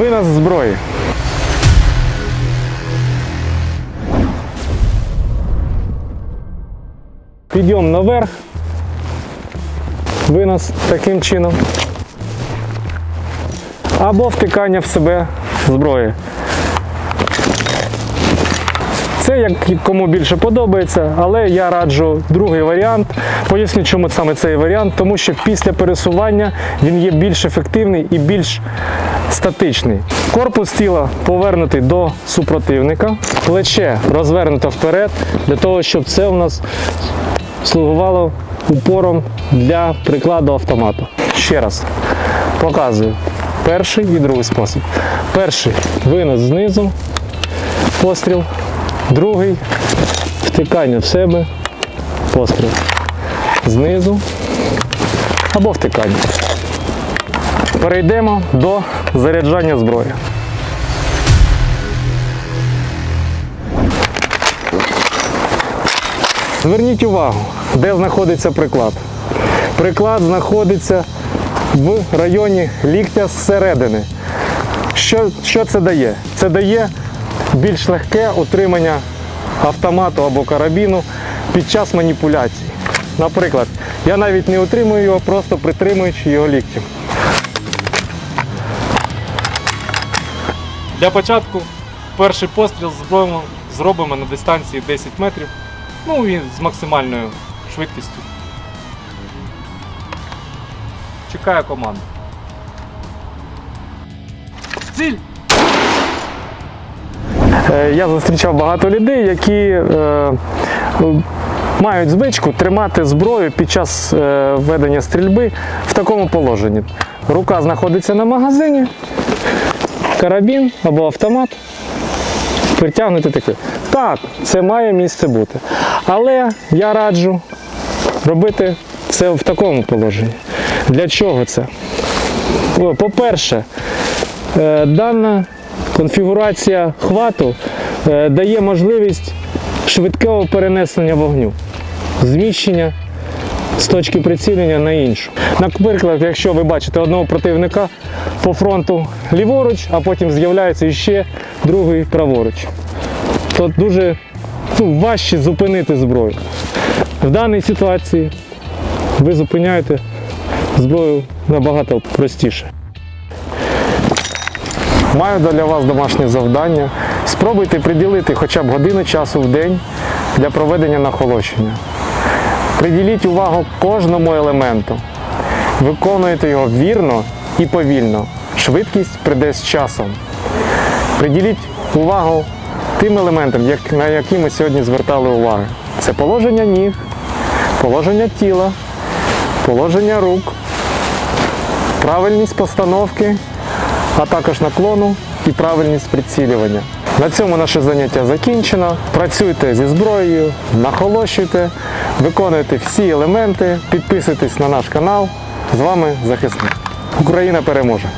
Винос зброї. Підйом наверх. Винос таким чином. Або втикання в себе зброї. Це як кому більше подобається, але я раджу другий варіант. Поясню, чому саме цей варіант, тому що після пересування він є більш ефективний і більш статичний. Корпус тіла повернутий до супротивника, плече розвернуто вперед, для того, щоб це у нас слугувало упором для прикладу автомату. Ще раз показую перший і другий спосіб. Перший винос знизу, постріл. Другий втикання в себе, постріл. Знизу або втикання. Перейдемо до заряджання зброї. Зверніть увагу, де знаходиться приклад. Приклад знаходиться в районі ліктя зсередини. Що, що це дає? Це дає більш легке утримання автомату або карабіну під час маніпуляцій. Наприклад, я навіть не утримую його, просто притримуючи його ліктем. Для початку перший постріл зробимо, зробимо на дистанції 10 метрів. Ну і з максимальною швидкістю. Чекаю команду. Ціль! Е, Я зустрічав багато людей, які е, мають звичку тримати зброю під час е, ведення стрільби в такому положенні. Рука знаходиться на магазині, карабін або автомат. Притягнути таке. Так, це має місце бути. Але я раджу робити це в такому положенні. Для чого це? По-перше, Дана конфігурація хвату е, дає можливість швидкого перенесення вогню, зміщення з точки прицілення на іншу. Наприклад, якщо ви бачите одного противника по фронту ліворуч, а потім з'являється ще другий праворуч, то дуже ну, важче зупинити зброю. В даній ситуації ви зупиняєте зброю набагато простіше. Маю для вас домашнє завдання. Спробуйте приділити хоча б годину часу в день для проведення нахолощення. Приділіть увагу кожному елементу. Виконуйте його вірно і повільно. Швидкість прийде з часом. Приділіть увагу тим елементам, на які ми сьогодні звертали увагу. Це положення ніг, положення тіла, положення рук, правильність постановки а також наклону і правильність прицілювання. На цьому наше заняття закінчено. Працюйте зі зброєю, нахолощуйте, виконуйте всі елементи, підписуйтесь на наш канал. З вами захисник. Україна переможе!